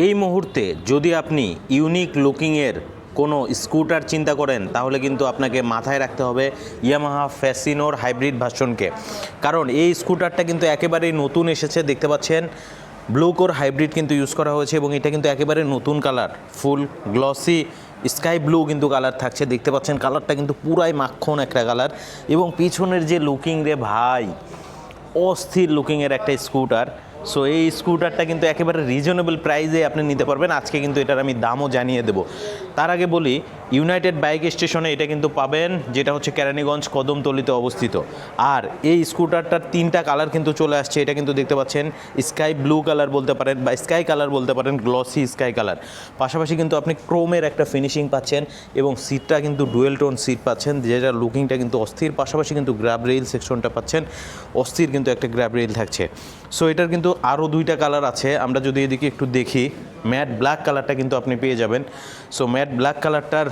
এই মুহূর্তে যদি আপনি ইউনিক লুকিংয়ের কোনো স্কুটার চিন্তা করেন, তাহলে কিন্তু আপনাকে মাথায় রাখতে হবে ইয়ামাহা ফ্যাসিনোর হাইব্রিড ভার্সনকে কারণ এই স্কুটারটা কিন্তু একেবারেই নতুন এসেছে, দেখতে পাচ্ছেন? ব্লু কোর হাইব্রিড কিন্তু ইউজ করা হয়েছে এবং এটা কিন্তু একেবারে নতুন colour full glossy sky blue কিন্তু কালার থাকছে। দেখতে পাচ্ছেন কালারটা কিন্তু পুরাই মাখন একটা কালার এবং পিছনের যে লুকিং রে ভাই, অস্থির লুকিংয়ের একটা স্কুটার সো এই স্কুটারটা কিন্তু একেবারে রিজনেবল প্রাইসে আপনি নিতে পারবেন। আজকে কিন্তু এটার আমি দামও জানিয়ে দেবো। তার আগে বলি ইউনাইটেড বাইক স্টেশনে এটা কিন্তু পাবেন, যেটা হচ্ছে কেরানীগঞ্জ কদমতলিতে অবস্থিত। আর এই স্কুটারটার তিনটা কালার কিন্তু চলে আসছে। এটা কিন্তু দেখতে পাচ্ছেন স্কাই ব্লু কালার বলতে পারেন বা স্কাই কালার বলতে পারেন গ্লসি স্কাই কালার পাশাপাশি কিন্তু আপনি ক্রোমের একটা ফিনিশিং পাচ্ছেন এবং সিটটা কিন্তু ডুয়েল টোন সিট পাচ্ছেন, যেটা লুকিংটা কিন্তু অস্থির। পাশাপাশি কিন্তু গ্র্যাব রেল সেকশনটা পাচ্ছেন, অস্থির কিন্তু একটা গ্র্যাব রেল থাকছে। সো এটার কিন্তু আরও দুইটা কালার আছে। আমরা যদি এদিকে একটু দেখি ম্যাট ব্ল্যাক কালারটা কিন্তু আপনি পেয়ে যাবেন। সো ম্যাট ব্ল্যাক কালারটার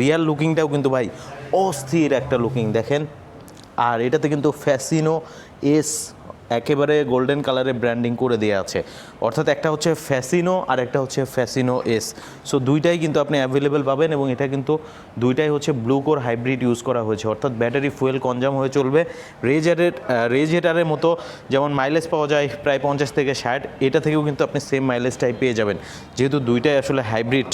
রিয়াল লুকিংটাও কিন্তু ভাই অস্থির একটা লুকিং দেখেন। আর এটাতে কিন্তু ফ্যাসিনো এস একেবারে গোল্ডেন কালারে ব্র্যান্ডিং করে দেওয়া আছে। অর্থাৎ একটা হচ্ছে ফ্যাসিনো আর একটা হচ্ছে ফ্যাসিনো এস সো দুইটাই কিন্তু আপনি অ্যাভেলেবেল পাবেন এবং এটা কিন্তু দুইটাই হচ্ছে ব্লু কোর হাইব্রিড ইউজ করা হয়েছে। অর্থাৎ ব্যাটারি ফুয়েল কনজাম হয়ে চলবে। রেজ রেজ হেটারের মতো যেমন মাইলেজ পাওয়া যায় প্রায় পঞ্চাশ থেকে ষাট, এটা থেকেও কিন্তু আপনি সেম মাইলেজটাই পেয়ে যাবেন। যেহেতু দুইটাই আসলে হাইব্রিড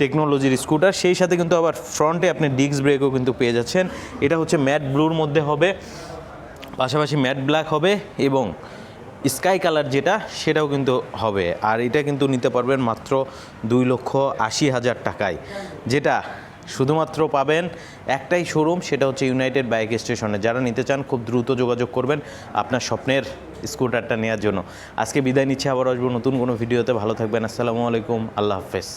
টেকনোলজির স্কুটার সেই সাথে কিন্তু আবার ফ্রন্টে আপনি ডিস্ক ব্রেকও কিন্তু পেয়ে যাচ্ছেন। এটা হচ্ছে ম্যাট ব্লুর মধ্যে হবে। পাশাপাশি ম্যাট ব্ল্যাক হবে এবং স্কাই কালার যেটা, সেটাও কিন্তু হবে। আর এটা কিন্তু নিতে পারবেন মাত্র দুই লক্ষ আশি হাজার টাকায়। যেটা শুধুমাত্র পাবেন একটাই শোরুম সেটা হচ্ছে ইউনাইটেড বাইক স্টেশনে যারা নিতে চান, খুব দ্রুত যোগাযোগ করবেন আপনার স্বপ্নের স্কুটারটা নেওয়ার জন্য। আজকে বিদায় নিচ্ছে, আবার আসব নতুন কোনো ভিডিওতে। ভালো থাকবেন, আসসালামু আলাইকুম, আল্লাহ হাফেজ।